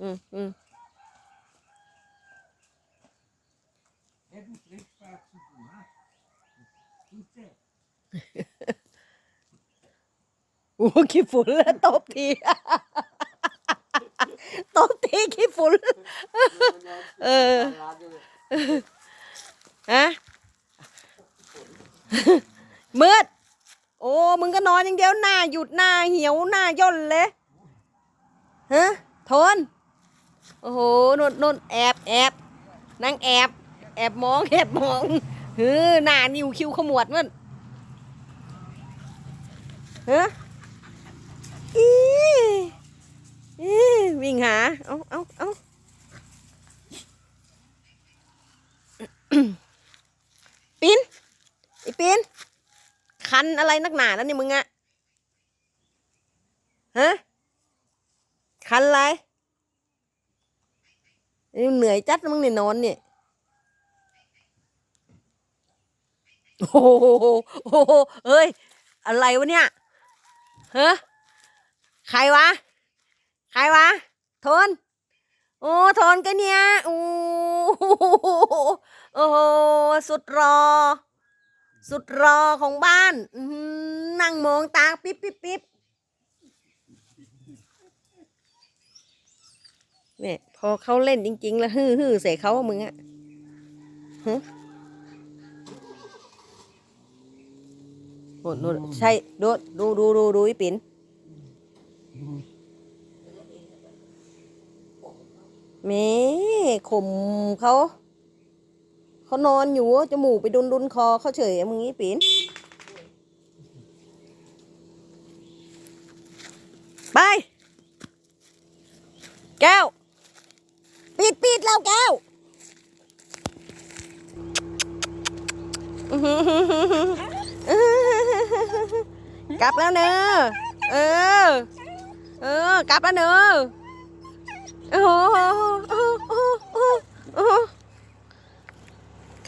อืมอืมโอ้ขี้ฝุ่นแล้วตบทีตบทีขี้ฝุ่นเออฮะมืดโอ้ มึงก็นอนอย่างเดียวหน้าหยุดหน้าเหี่ยวหน้าย่นเลยฮะทน อ้โหนนนนแอบแอบนั่งแอบแอบมองแอบมองเฮ้อหน้านิ้วคิ้วขมวดมันฮะอีอีวิ่งหา เอาเอาเอาปีนไอปีนคันอะไรนักหนาแล้วนี่มึงอะฮะคันอะไร เหนื่อยจัดนะมึงเนี่ยนอนเนี่ยโอ้โหโอ้โหเฮ้ย อะไรวะเนี่ยเฮ้ใครวะ ใครวะ ทน โอ้ ทนกันเนี่ยโอ้โหโอ้โห สุดรอ สุดรอของบ้าน นั่งมองตาปิ๊บปิ๊บปิ๊บ เนี่ยพอเขาเล่นจริง ๆ แล้วฮือฮือใส่เขาอะมึงอะฮะโน่นโน่นใช่ดูดูดูดูดูอีปิ่นแม่ข่มเขา เขานอนอยู่จมูกไปดุนดุนคอเขาเฉยมึงงี้ปีนไป แก้ว ปิดปิดแล้วแก้วอือหือหือหือหือกลับแล้วเนอะเออ เออกลับแล้วเนอะโอ้โหโอ้โหโอ้โหโอ้โห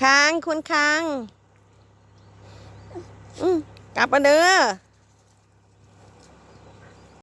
ค้างคุณค้างกลับมาเด้อ